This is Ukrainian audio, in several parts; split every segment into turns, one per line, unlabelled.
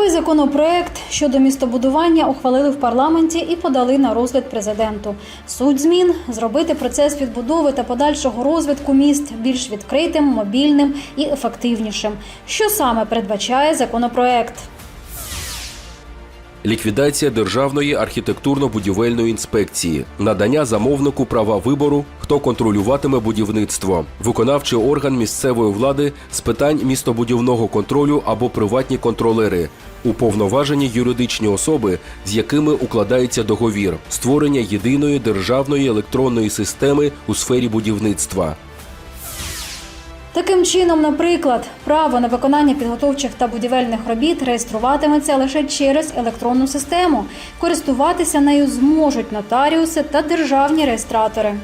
Новий законопроект щодо містобудування ухвалили в парламенті і подали на розгляд президенту. Суть змін зробити процес відбудови та подальшого розвитку міст більш відкритим, мобільним і ефективнішим. Що саме передбачає законопроект?
Ліквідація державної архітектурно-будівельної інспекції, надання замовнику права вибору, хто контролюватиме будівництво, виконавчий орган місцевої влади з питань містобудівного контролю або приватні контролери, уповноважені юридичні особи, з якими укладається договір, створення єдиної державної електронної системи у сфері будівництва.
Таким чином, наприклад, право на виконання підготовчих та будівельних робіт реєструватиметься лише через електронну систему. Користуватися нею зможуть нотаріуси та державні реєстратори.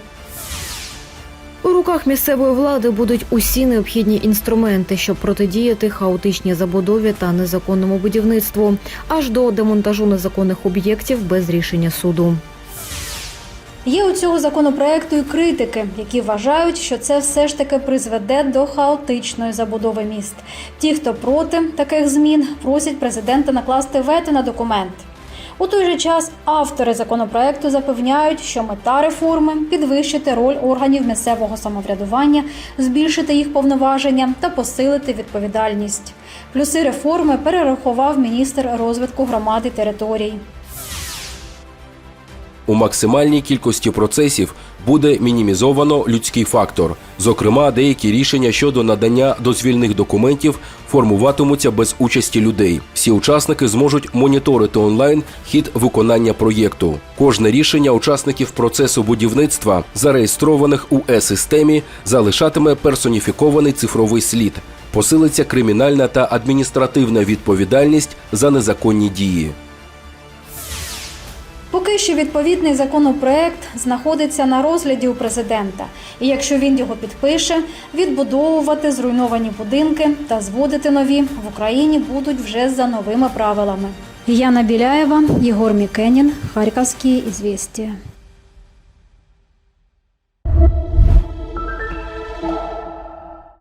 У руках місцевої влади будуть усі необхідні інструменти, щоб протидіяти хаотичній забудові та незаконному будівництву, аж до демонтажу незаконних об'єктів без рішення суду.
Є у цього законопроекту і критики, які вважають, що це все ж таки призведе до хаотичної забудови міст. Ті, хто проти таких змін, просять президента накласти вето на документ. У той же час автори законопроекту запевняють, що мета реформи підвищити роль органів місцевого самоврядування, збільшити їх повноваження та посилити відповідальність. Плюси реформи перерахував міністр розвитку громади територій.
У максимальній кількості процесів буде мінімізовано людський фактор. Зокрема, деякі рішення щодо надання дозвільних документів формуватимуться без участі людей. Всі учасники зможуть моніторити онлайн хід виконання проєкту. Кожне рішення учасників процесу будівництва, зареєстрованих у е-системі, залишатиме персоніфікований цифровий слід. Посилиться кримінальна та адміністративна відповідальність за незаконні дії.
Поки що відповідний законопроект знаходиться на розгляді у президента, і якщо він його підпише, відбудовувати зруйновані будинки та зводити нові в Україні будуть вже за новими правилами. Яна Біляєва, Єгор Мікенін, Харківські ізвістія.